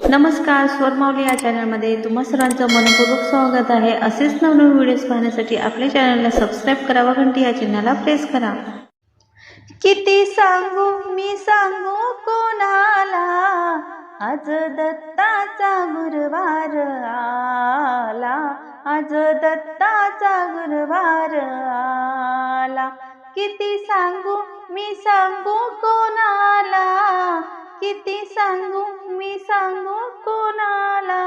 नमस्कार स्वरमावली या चॅनलमध्ये तुम्हा सर्वांचं मनपूर्वक स्वागत आहे. असेच नवनवीन व्हिडिओज पाहण्यासाठी आपल्या चॅनलला सबस्क्राईब करा व घंटी या चिन्हाला प्रेस करा. किती सांगू मी सांगू कोणाला? आज दत्ताचा गुरुवार आला. आज दत्ताचा गुरुवार आला. किती सांगू मी सांगू कोणाला? किती सांगू मी सांगू कोणाला?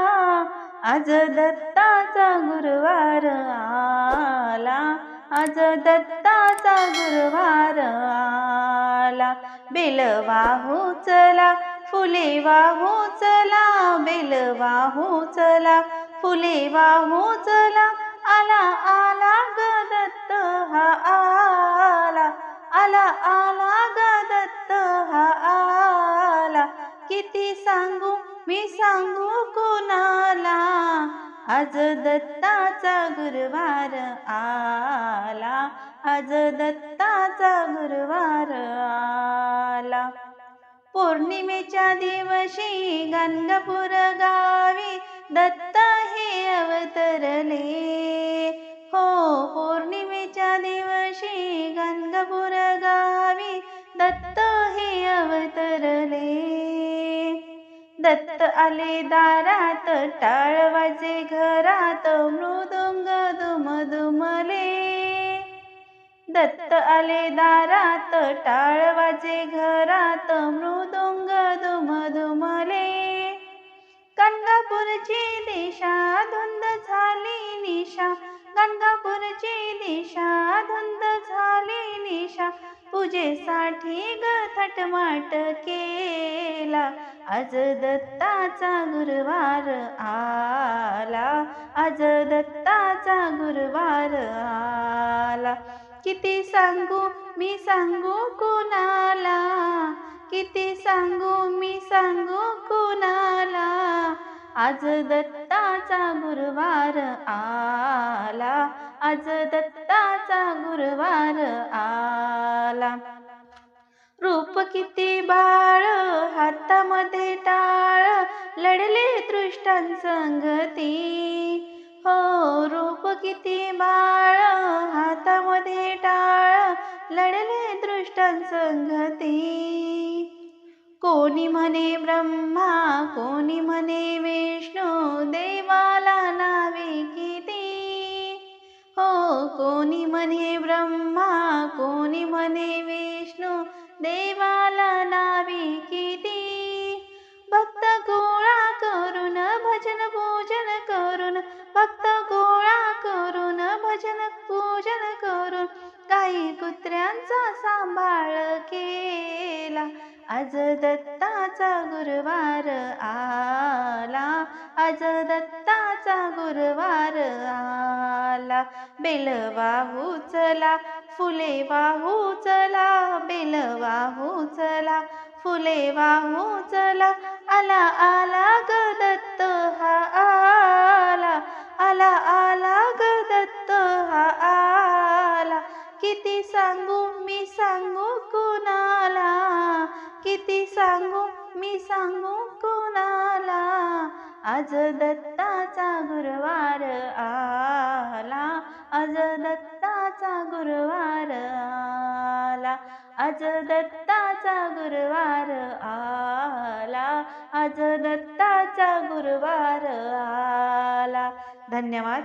आज दत्ताचा गुरुवार आला. आज दत्ताचा गुरुवार आला. बेल वाहू हो चला फुले वाहू हो चला बेल वाहू हो चला फुले वाहू चला आला आला ग दत्त हा आला. आला आला किती सांगू? मी सांगू कोणाला? आज दत्ताचा गुरुवार आला. आज दत्ताचा गुरुवार आला. पौर्णिमेच्या दिवशी गणगपूर गावी दत्त हे अवतरले. हो पौर्णिमेच्या दिवशी गंगापूर गावी दत्त हे अवतरले. दत्त आले दारात टाळ वाजे घरात मृदुंग दुमदुमले. दत्त आले दारात टाळ वाजे घरात मृदुंग दुमदुमले. गंगापूरची दिशा धुंद झाली निशा गंगापूरची दिशा धुंद झाली निशा. पूजेसाठी ग थटमाट केला. आज दत्ताचा गुरुवार आला. आज दत्ताचा गुरुवार आला. किती सांगू मी सांगू कोणाला? किती सांगू मी सांगू कोणाला? आज दत्ताचा गुरुवार आला. आज दत्ताचा गुरुवार आला. रूप किती बाळ हातामध्ये टाळ लढले दृष्टांसंगती हो रूप किती बाळ हातामध्ये टाळ लढले दृष्टांसंगती कोणी म्हणे ब्रह्मा कोणी म्हणे विष्णू देवाला नावे कोणी म्हणे ब्रह्मा कोणी म्हणे विष्णू देवाला नावे किती? भक्त गोळा करून भजन पूजन करून भक्त गोळा करून भजन पूजन करून काही कुत्र्यांचा सांभाळ केला. आज दत्ताचा गुरुवार आला आज दत्ताचा गुरुवार आला. बेल वाहू चला फुले वाहू चला बेल वाहू चला फुले वाहू चला आला आला ग दत्त हा आला आला आला ग दत्त हा आला. किती सांगू मी सांगू कोणाला किती सांगू मी सांगू कोणाला आज दत्ताचा गुरुवार आला. आज दत्ताचा गुरुवार आला. आज दत्ताचा गुरुवार आला. आज दत्ताचा गुरुवार आला. धन्यवाद.